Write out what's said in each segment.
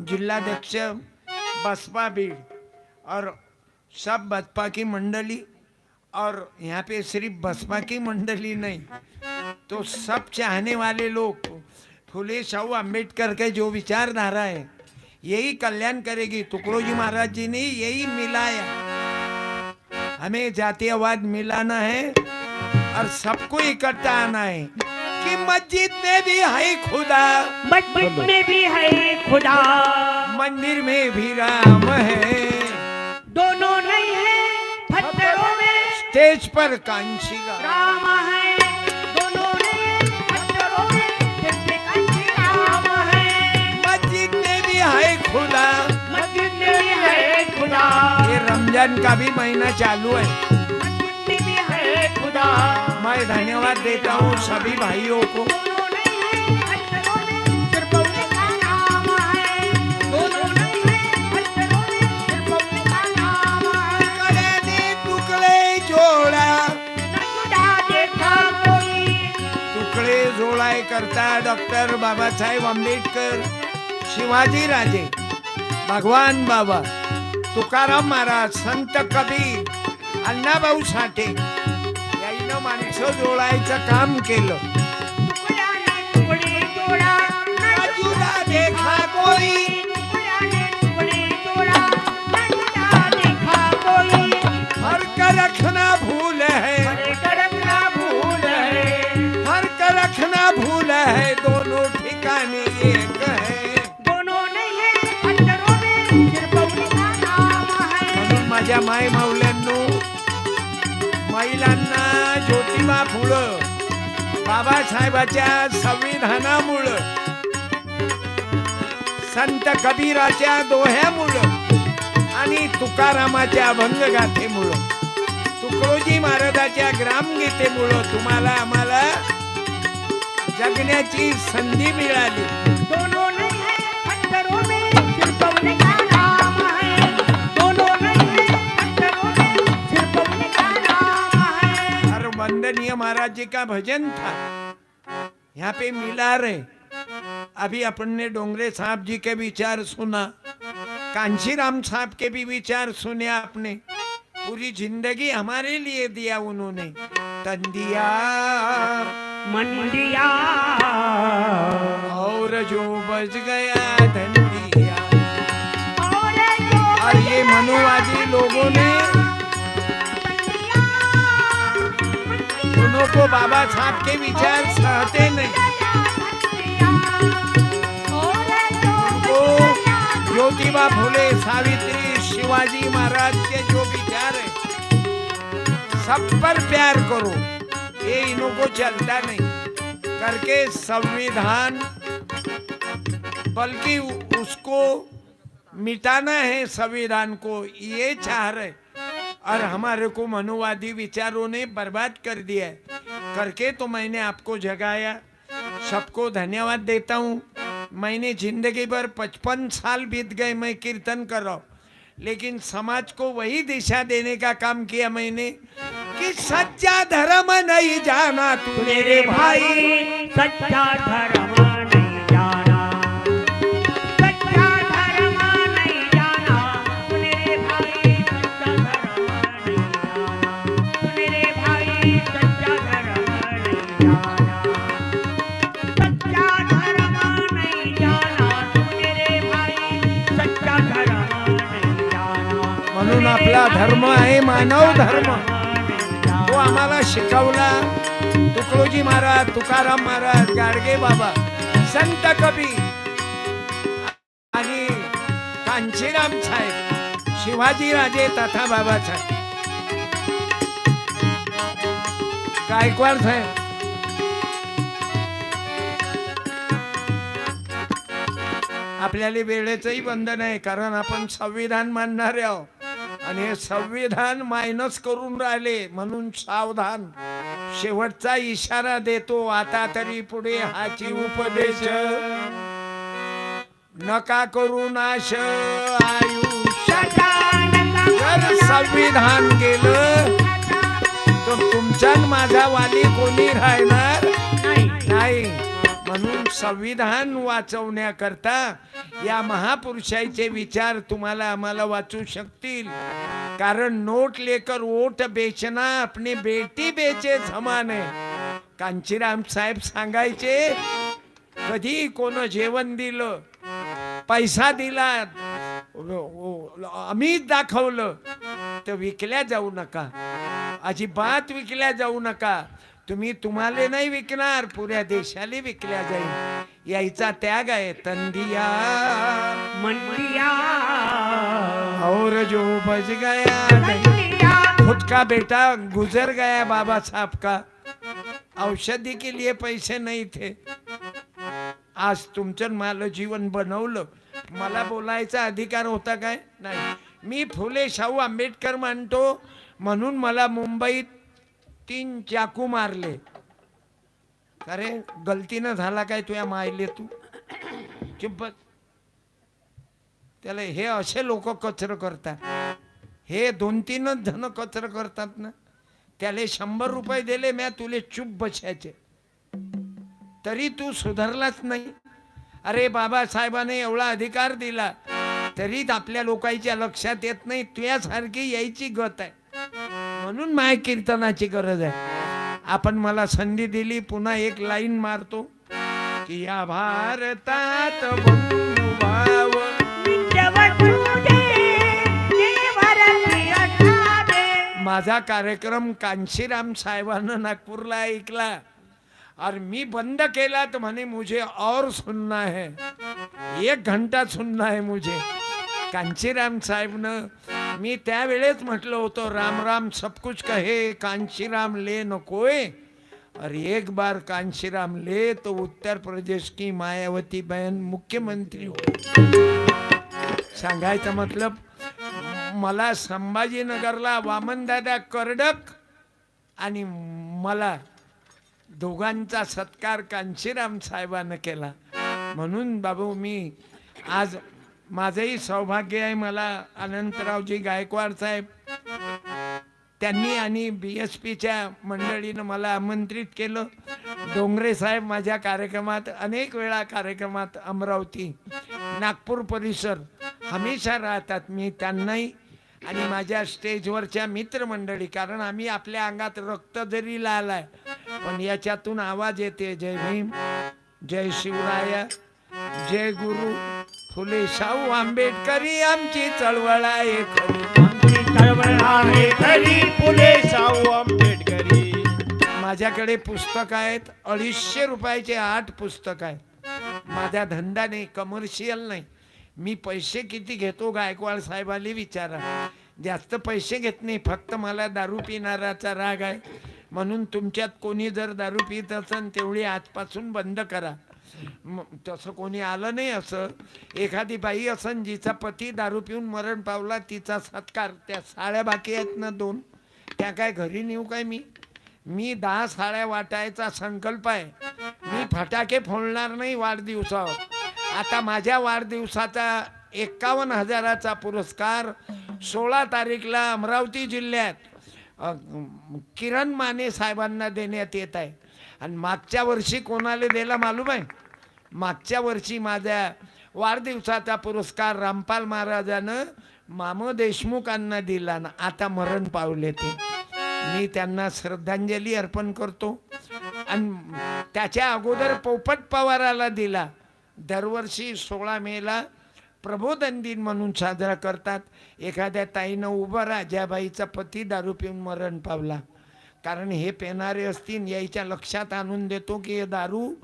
जिलाध्यक्ष बसपा भीड़ और सब बसपा की मंडली और यहाँ पे सिर्फ़ बसपा की मंडली नहीं तो सब चाहने वाले लोग, फुले शाहू अंबेडकर के जो विचारधारा है, यही कल्याण करेगी। टुकड़ो जी महाराज जी ने यही मिलाया। हमें जातीयवाद मिलाना है और सबको इकट्ठा आना है। कि मस्जिद में भी है खुदा। मस्जिद में भी है खुदा। मंदिर में भी राम है। दोनों नहीं है पत्थरों में स्टेज पर कांशी राम राम है। दोनों नहीं है पत्थरों में सिर पे कांची राम है। मस्जिद में भी है खुदा। मस्जिद में भी है खुदा। ये रमज़ान का भी महीना चालू है। खुदा। मैं धन्यवाद देता हूँ सभी भाइयों को। जोडाय करता डॉक्टर बाबासाहेब आंबेडकर शिवाजी राजे भगवान बाबा तुकाराम महाराज संत कबीर अण्णाभाऊ साठे माणसं जोडायचं काम केलं. देखा कोई का रखना भूल है. भूल है रखना भूल है. दोनों ठिकाने एक है. दोनों नहीं में सिर्फ माझ्या माय ज्योतिबा फुलं बाबासाहेबाच्या संविधानामुळं. संत कबीराच्या दोह्यामुळं. आणि तुकारामाच्या अभंगगाथेमुळं. तुकडोजी महाराजाच्या ग्रामगीतेमुळं तुम्हाला आम्हाला जगण्याची संधी मिळाली. वंदनीय महाराज जी का भजन था? यहाँ पे मिला रहे अभी अपन ने डोंगरे साहब जी के विचार सुना। कांशीराम साहब के भी विचार सुने आपने। पूरी जिंदगी हमारे लिए दिया उन्होंने। तन दिया मंडिया। और जो बच गया जो और ये मनुवादी लोगों ने उन्हों को बाबा साहब के विचार सहते नहीं। तो ज्योतिबा फुले सावित्री शिवाजी महाराज के जो विचार है, सब पर प्यार करो, ये इन्हों को चलता नहीं। करके संविधान, बल्कि उसको मिटाना है संविधान को, ये चाह रहे और हमारे को मनुवादी विचारों ने बर्बाद कर दिया करके तो मैंने आपको जगाया। सबको धन्यवाद देता हूँ। मैंने ज़िंदगी भर पचपन साल बीत गए मैं कीर्तन कर रहा हूँ। लेकिन समाज को वही दिशा देने का काम किया मैंने कि सच्चा धर्म नहीं जाना तू मेरे भाई। सच्चा धर्म तो शिकवला. तुकडोजी महाराज तुकाराम महाराज गाडगे बाबा संत कवी आणि कांचीराम साहेब शिवाजी राजे तथा बाबासाहेब गायकवाड साहेब? आपल्याला वेळेचंही बंधन आहे कारण आपण संविधान मानणारे आहोत. आणि हे संविधान मायनस करून राहिले म्हणून सावधान. शेवटचा इशारा देतो आता तरी पुढे हाची उपदेश. नका करू नाश आयुष्य संविधान गेलं तर तुमच्या माझा वाली कोणी राहणार? नाही. म्हणून संविधान वाचवण्याकरता या महापुरुषाचे विचार तुम्हाला आम्हाला वाचू शकतील. कारण नोट लेकर ओट बेचना अपने बेटी बेचे समान आहे कांचीराम साहेब सांगायचे कधी कोण जेवण दिलं पैसा दिला अमित दाखवलं तर विकल्या जाऊ नका. अजिबात विकल्या जाऊ नका. तुम्ही तुम्हाला नाही विकणार पुऱ्या देशाला विकल्या जाईल. यायचा त्याग आहे तंदिया. मंडिया और जो बज गया. खुद का बेटा गुजर गया बाबा साहब का? औषधी के लिए पैसे नहीं थे. आज तुमचं मला जीवन बनवलं. मला बोलायचा अधिकार होता काय? नाही. मी फुले शाहू आंबेडकर मानतो. म्हणून मला मुंबईत तीन चाकू मारले. अरे गलतीनं झाला काय तुया मायले तू? चुप बस. त्याला हे असे लोक कचर करतात. हे दोन तीनच जण कचर करतात ना त्याला शंभर रुपये दिले म्या तुले चुप बसायचे. तरी तू सुधारलाच नाही. अरे बाबासाहेबाने एवढा अधिकार दिला तरी आपल्या लोकांच्या लक्षात येत नाही तुझ्यासारखी यायची गत आहे. म्हणून माय कीर्तनाची गरज आहे. आपण मला संधी दिली पुन्हा एक लाईन मारतो की या भारतात माझा कार्यक्रम कांशीराम साहेबांना नागपूरला ऐकला. और मी बंद केला तर म्हणे मुझे और सुनना है. एक घंटा सुनना है मुझे. कांशीराम साहेबनं मी त्यावेळेस म्हटलं होतं राम राम सब कुछ कहे कांशीराम ले नकोय और एक बार कांशीराम ले तो उत्तर प्रदेश की मायावती बहन मुख्यमंत्री हो। सांगायचं मतलब मला संभाजीनगरला वामनदादा करडक आणि मला दोघांचा सत्कार कांशीराम साहेबानं केला. म्हणून बाबू मी आज माझंही सौभाग्य आहे मला अनंतरावजी गायकवाड साहेब त्यांनी आणि बी एस पीच्या मंडळीनं मला आमंत्रित केलं. डोंगरे साहेब माझ्या कार्यक्रमात अनेक वेळा कार्यक्रमात अमरावती नागपूर परिसर हमेशा राहतात. मी त्यांनाही आणि माझ्या स्टेजवरच्या मित्रमंडळी कारण आम्ही आपल्या अंगात रक्त जरी लालाय पण याच्यातून आवाज येते. जय भीम जय शिवराय जय गुरु. फुले शाहू आंबेडकरी आमची चळवळ आहे खरी. खरी. फुले शाहू आंबेडकरी. माझ्याकडे पुस्तक आहेत अडीचशे रुपयाचे आठ पुस्तक आहेत. माझा धंदा नाही कमर्शियल नाही. मी पैसे किती घेतो गायकवाड साहेबांनी विचारा. जास्त पैसे घेत नाही फक्त मला दारू पिणाराचा राग आहे. म्हणून तुमच्यात कोणी जर दारू पित असेल तेवढी आजपासून बंद करा. तसं कोणी आलं नाही असं. एखादी बाई असन जिचा पती दारू पिऊन मरण पावला तिचा सत्कार. त्या साड्या बाकी आहेत ना दोन. त्या काय घरी नेऊ काय मी? मी दहा साड्या वाटायचा संकल्प आहे. मी फटाके फोडणार नाही वाढदिवसावर. आता माझ्या वाढदिवसाचा एक्कावन्न हजाराचा पुरस्कार सोळा तारीखला अमरावती जिल्ह्यात किरण माने साहेबांना देण्यात येत आहे. आणि मागच्या वर्षी कोणाला दिला मालूम आहे? मागच्या वर्षी माझ्या वाढदिवसाचा पुरस्कार रामपाल महाराजानं माम देशमुखांना दिला ना आता मरण पावले ते. मी त्यांना श्रद्धांजली अर्पण करतो. आणि त्याच्या अगोदर पोपट पवाराला दिला. दरवर्षी सोळा मेला प्रबोधन दिन म्हणून साजरा करतात. एखाद्या ताईनं उभं राजाबाईचा पती दारू पिऊन मरण पावला. कारण हे पेणारे असतील यायच्या लक्षात आणून देतो की हे दारू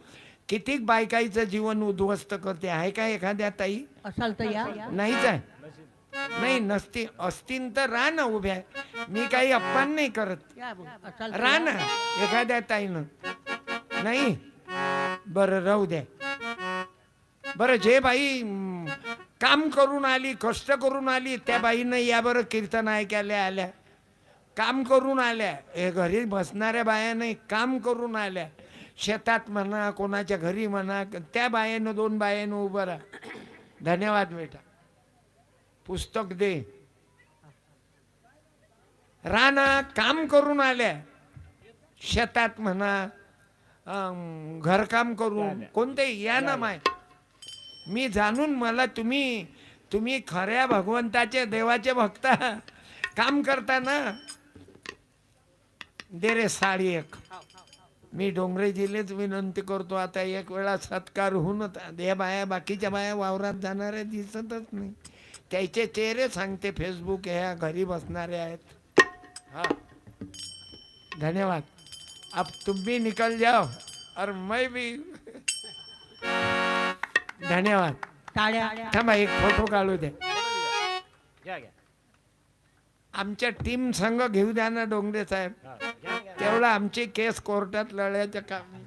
किती बायकाईचं जीवन उद्ध्वस्त करते? आहे का एखाद्या ताई? असाल तर या. नाहीच आहे. नाही नसती. असतील तर राह ना उभ्या मी काही अपमान नाही करत. या भाऊ, असाल तर राह या. ना एखाद्या ताईनं. नाही. बरं राहू द्या. बरं जे बाई काम करून आली कष्ट करून आली त्या बाईनं या बरं कीर्तन ऐकायला आल्या. काम करून आल्या. हे घरी बसणाऱ्या बाया नाही काम करून आल्या. शेतात म्हणा कोणाच्या घरी म्हणा त्या बायानं दोन बायानं उभं राहा. धन्यवाद बेटा. पुस्तक दे. राणा काम करून आल्या. शेतात म्हणा घरकाम करून कोणते या ना माय. मी जाणून मला तुम्ही तुम्ही खऱ्या भगवंताचे देवाचे भक्त. काम करता ना दे रे साडी एक. मी डोंगरेजीलेच विनंती करतो आता एक वेळा सत्कार होऊन या बाया बाकीच्या बाया वावरात जाणाऱ्या दिसतच नाही. त्याचे चेहरे सांगते फेसबुक ह्या घरी बसणारे आहेत. हा. धन्यवाद. अब तुम भी निकल जाओ. और मैं भी. धन्यवाद. थांबा एक फोटो काढू दे. घ्या घ्या. आमच्या टीम संघ घेऊ द्या ना डोंगरे साहेब. हा. तेवढा आमची केस कोर्टात लढायचं काम.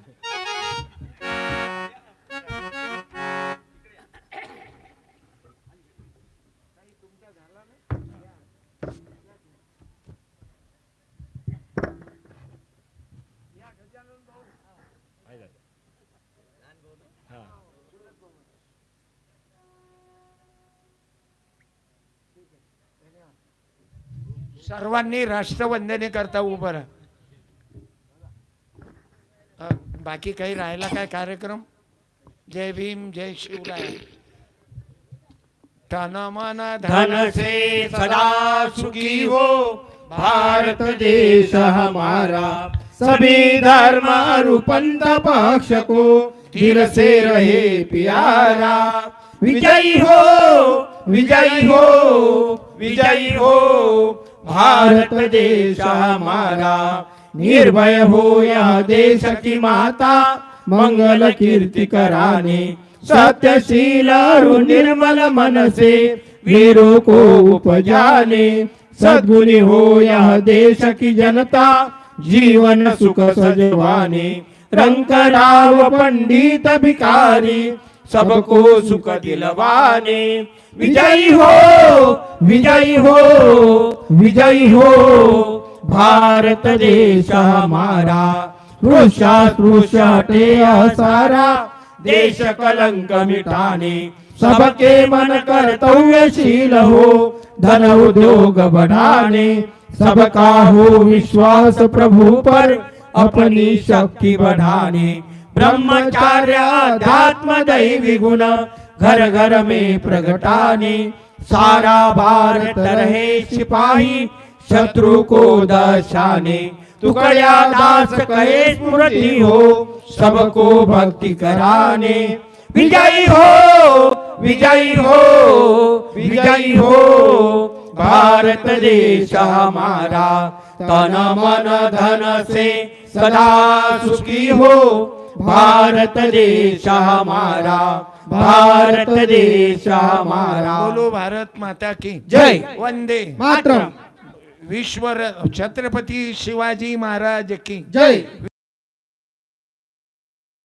सर्वांनी राष्ट्रवंदने करता उभं राहा. बाकी काही राहिला काय कार्यक्रम? जय भीम जय शिवराय. तन मन धन से सदा सुखी हो. भारत देश हमारा. सभी धर्म रूपंत पक्ष को धीर से रहे प्यारा. विजयी हो विजयी हो विजयी हो. भारत देश हमारा. निर्भय हो यह देश की माता मंगल कीर्ति कराने सत्यशील निर्मल मनसे वीरो को उपजाने सद्गुणी हो यह देश की जनता जीवन सुख सजवाने रंग राव पंडित भिकारी सबको सुख दिलवाने। विजयी हो विजयी हो विजयी हो भारत देश हमारा रुषा रुष हटे सारा देश कलंक मिटाने सबके मन कर्तव्यशील हो धन उद्योग बढ़ाने सबका हो विश्वास प्रभु पर अपनी शक्ति बढ़ाने। ब्रह्मचार्य अध्यात्म दैवी गुण घर घर में प्रगटाने। सारा भारत रहे सिपाही शत्रु को दर्शाने तुकड़िया दास कहे स्मृति हो सबको भक्ति कराने। विजयी हो विजयी हो विजयी हो भारत देश हमारा। तन मन धन से सदा सुखी हो भारत देश हमारा भारत देश हमारा। बोलो भारत माता की। जय। वंदे मातरम। विश्व छत्रपती शिवाजी महाराज की जय.